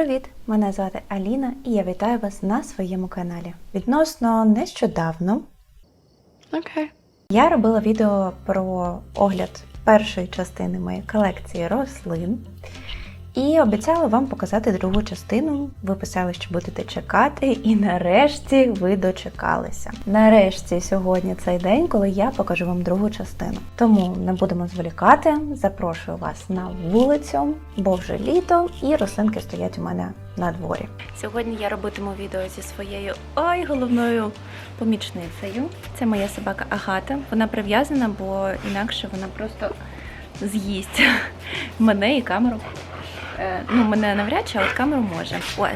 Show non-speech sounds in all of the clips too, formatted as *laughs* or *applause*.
Привіт! Мене звати Аліна і я вітаю вас на своєму каналі. Відносно нещодавно okay. я робила відео про огляд першої частини моєї колекції рослин. І обіцяла вам показати другу частину. Ви писали, що будете чекати, і нарешті ви дочекалися. Нарешті сьогодні цей день, коли я покажу вам другу частину. Тому не будемо зволікати. Запрошую вас на вулицю, бо вже літо, і рослинки стоять у мене на дворі. Сьогодні я робитиму відео зі своєю ой головною помічницею. Це моя собака Агата. Вона прив'язана, бо інакше вона просто з'їсть *laughs* мене і камеру. Е, Ну, мене навряд чи, а от камеру може. От,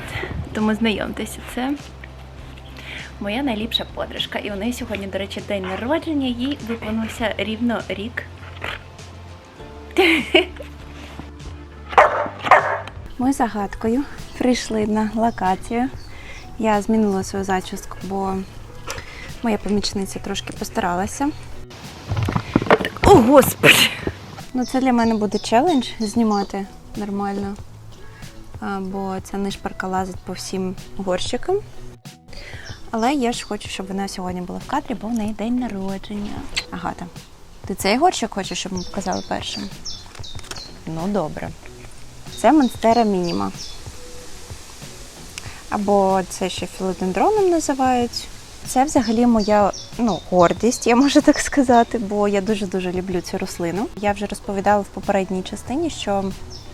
тому знайомтеся, це моя найліпша подружка. І у неї сьогодні, до речі, день народження, їй виповнився рівно рік. *laughs* Ми з Агаткою прийшли на локацію. Я змінила свою зачіску, бо моя помічниця трошки постаралася. Так, о, господи! Ну, це для мене буде челендж знімати нормально. Бо ця нишпарка лазить по всім горщикам. Але я ж хочу, щоб вона сьогодні була в кадрі, бо в неї день народження. Агата, ти цей горщик хочеш, щоб ми показали першим? Ну, добре. Це Монстера Мініма. Або це ще філодендроном називають. Це взагалі моя ну, гордість, я можу так сказати, бо я дуже-дуже люблю цю рослину. Я вже розповідала в попередній частині, що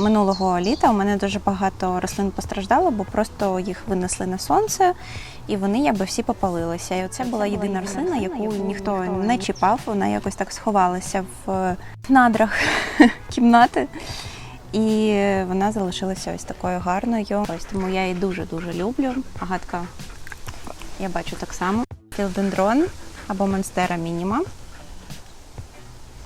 минулого літа у мене дуже багато рослин постраждало, бо просто їх винесли на сонце, і вони якби всі попалилися. І оце була єдина рослина, яку ніхто не чіпав, вона якось так сховалася в надрах *laughs* кімнати. І вона залишилася ось такою гарною. Ось тому я її дуже-дуже люблю. Агатка, я бачу так само. Філдендрон або Монстера Мініма.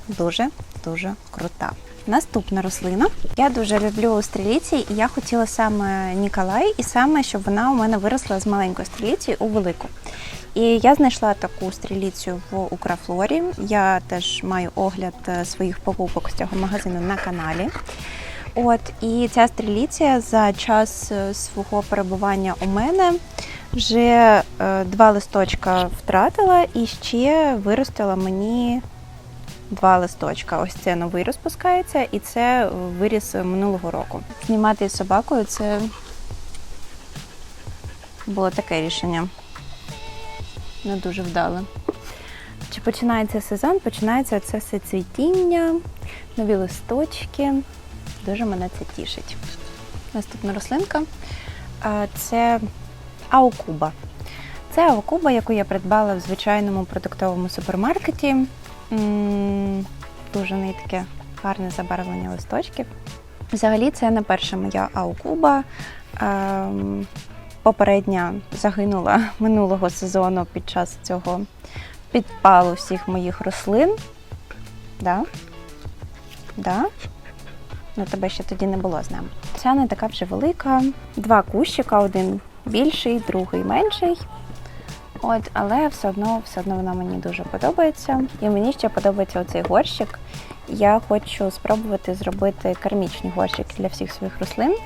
Дуже дуже крута. Наступна рослина. Я дуже люблю стріліці, і я хотіла саме Ніколай, і саме, щоб вона у мене виросла з маленької стріліці у велику. І я знайшла таку стріліцю в Украфлорі. Я теж маю огляд е, своїх покупок з цього магазину на каналі. От і ця стріліція за час е, свого перебування у мене вже е, два листочка втратила і ще виростила мені два листочка. Ось це новий розпускається, і це виріс минулого року. Знімати з собакою це було таке рішення. Не дуже вдале. Чи починається сезон? Починається це все цвітіння, нові листочки. Дуже мене це тішить. Наступна рослинка це аукуба. Це аукуба, яку я придбала в звичайному продуктовому супермаркеті. Дуже неї таке гарне забарвлення листочків. Взагалі, це не перша моя аукуба. Ем, Попередня загинула *laughs* минулого сезону під час цього підпалу всіх моїх рослин. Да? Да? Ну, тебе ще тоді не було з нами. Ця не така вже велика. Два кущика, один більший, другий менший. От, але все одно, все одно вона мені дуже подобається. І мені ще подобається оцей горщик. Я хочу спробувати зробити керамічні горщики для всіх своїх рослин.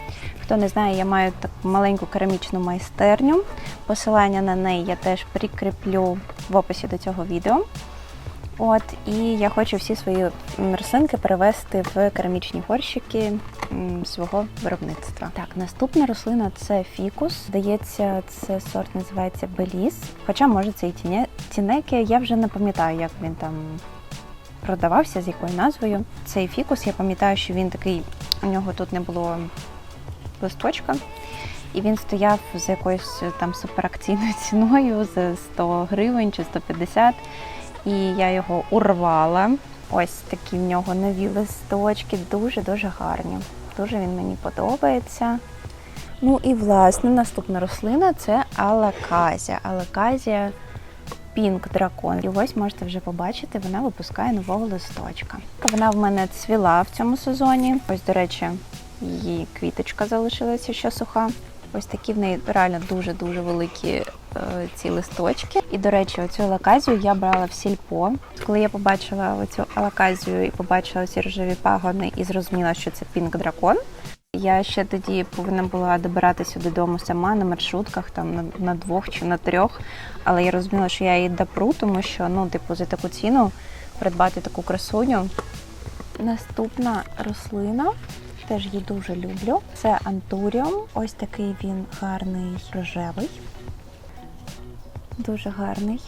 Хто не знає, я маю таку маленьку керамічну майстерню. Посилання на неї я теж прикріплю в описі до цього відео. От, і я хочу всі свої рослинки перевести в керамічні горщики свого виробництва. Так, наступна рослина це фікус. Здається, це сорт називається Беліс. Хоча може це і тіне- тінеки. Я вже не пам'ятаю, як він там продавався, з якою назвою. Цей фікус, я пам'ятаю, що він такий, у нього тут не було листочка. І він стояв з якоюсь там суперакційною *laughs* ціною за 100 гривень чи 150 і я його урвала. Ось такі в нього нові листочки, дуже-дуже гарні. Дуже він мені подобається. Ну і власне наступна рослина це алаказія. Алаказія Пінк Дракон. І ось можете вже побачити, вона випускає нового листочка. Вона в мене цвіла в цьому сезоні. Ось, до речі, її квіточка залишилася ще суха. Ось такі в неї реально дуже-дуже великі е, ці листочки. І, до речі, оцю алаказію я брала в сільпо. Коли я побачила оцю алаказію і побачила ці рожеві пагони і зрозуміла, що це пінк дракон, Я ще тоді повинна була добиратися додому сама на маршрутках, там на, на двох чи на трьох. Але я розуміла, що я її допру, тому що ну, типу, за таку ціну придбати таку красуню. Наступна рослина, теж її дуже люблю. Це антуріум. Ось такий він гарний рожевий. Дуже гарний.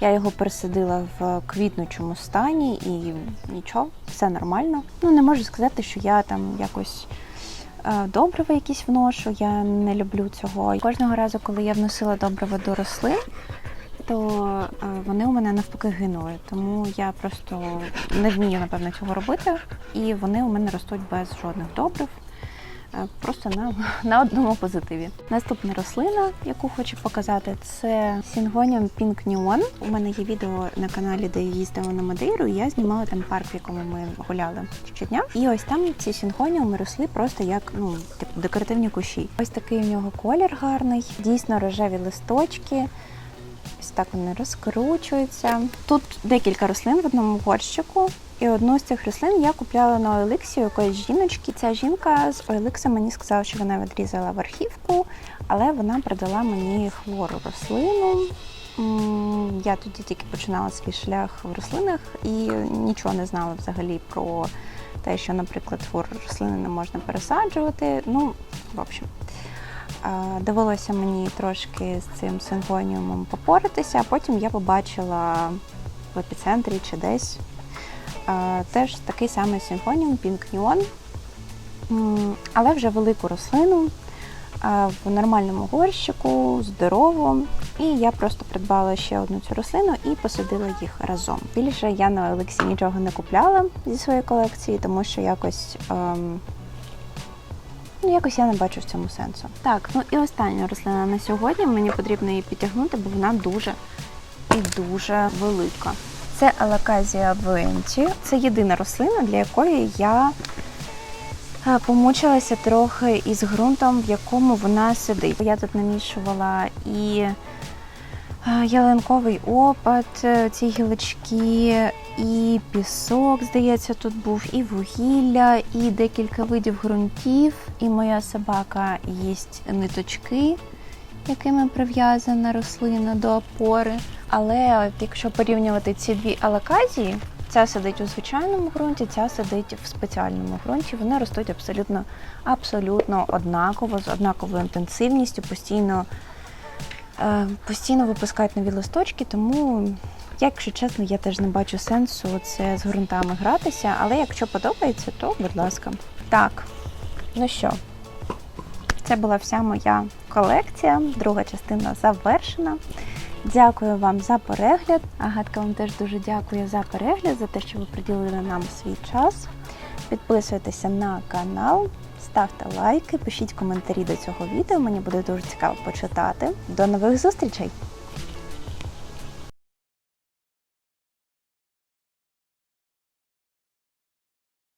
Я його пересадила в квітнучому стані і нічого, все нормально. Ну, не можу сказати, що я там якось е, добрива якісь вношу, я не люблю цього. Кожного разу, коли я вносила добрива до рослин, то е, вони у мене навпаки гинули. Тому я просто не вмію, напевно, цього робити. І вони у мене ростуть без жодних добрив. е, Просто на, *laughs* на одному позитиві. Наступна рослина, яку хочу показати, це Pink Neon. У мене є відео на каналі, де я їздила на Мадейру, я знімала там парк, в якому ми гуляли щодня. І ось там ці сінгоніуми росли просто як ну, типу декоративні кущі. Ось такий у нього колір гарний, дійсно рожеві листочки. Ось так вони розкручуються. Тут декілька рослин в одному горщику. І одну з цих рослин я купляла на OLX у якоїсь жіночки. Ця жінка з OLX мені сказала, що вона відрізала верхівку, але вона продала мені хлору рослину. Я тоді тільки починала свій шлях в рослинах і нічого не знала взагалі про те, що, наприклад, хвору рослини не можна пересаджувати. Ну, в общем. Довелося мені трошки з цим симфоніумом попоритися, а потім я побачила в епіцентрі чи десь теж такий самий симфоніум Neon, але вже велику рослину в нормальному горщику, здорову. І я просто придбала ще одну цю рослину і посадила їх разом. Більше я на Олексі нічого не купляла зі своєї колекції, тому що якось. ем, Ну, якось я не бачу в цьому сенсу. Так, ну і остання рослина на сьогодні. Мені потрібно її підтягнути, бо вона дуже і дуже велика. Це алаказія венті. Це єдина рослина, для якої я е, помучилася трохи із ґрунтом, в якому вона сидить. Я тут намішувала і ялинковий опад, е, ці гілочки, і пісок, здається, тут був, і вугілля, і декілька видів ґрунтів. І моя собака їсть ниточки, якими прив'язана рослина до опори. Але якщо порівнювати ці дві алаказії, ця сидить у звичайному ґрунті, ця сидить в спеціальному ґрунті. Вони ростуть абсолютно, абсолютно однаково, з однаковою інтенсивністю, постійно, е, постійно випускають нові листочки, тому. Якщо чесно, я теж не бачу сенсу це з ґрунтами гратися, але якщо подобається, то будь ласка. Так, ну що, це була вся моя колекція. Друга частина завершена. Дякую вам за перегляд. Агатка вам теж дуже дякую за перегляд, за те, що ви приділили нам свій час. Підписуйтеся на канал, ставте лайки, пишіть коментарі до цього відео. Мені буде дуже цікаво почитати. До нових зустрічей!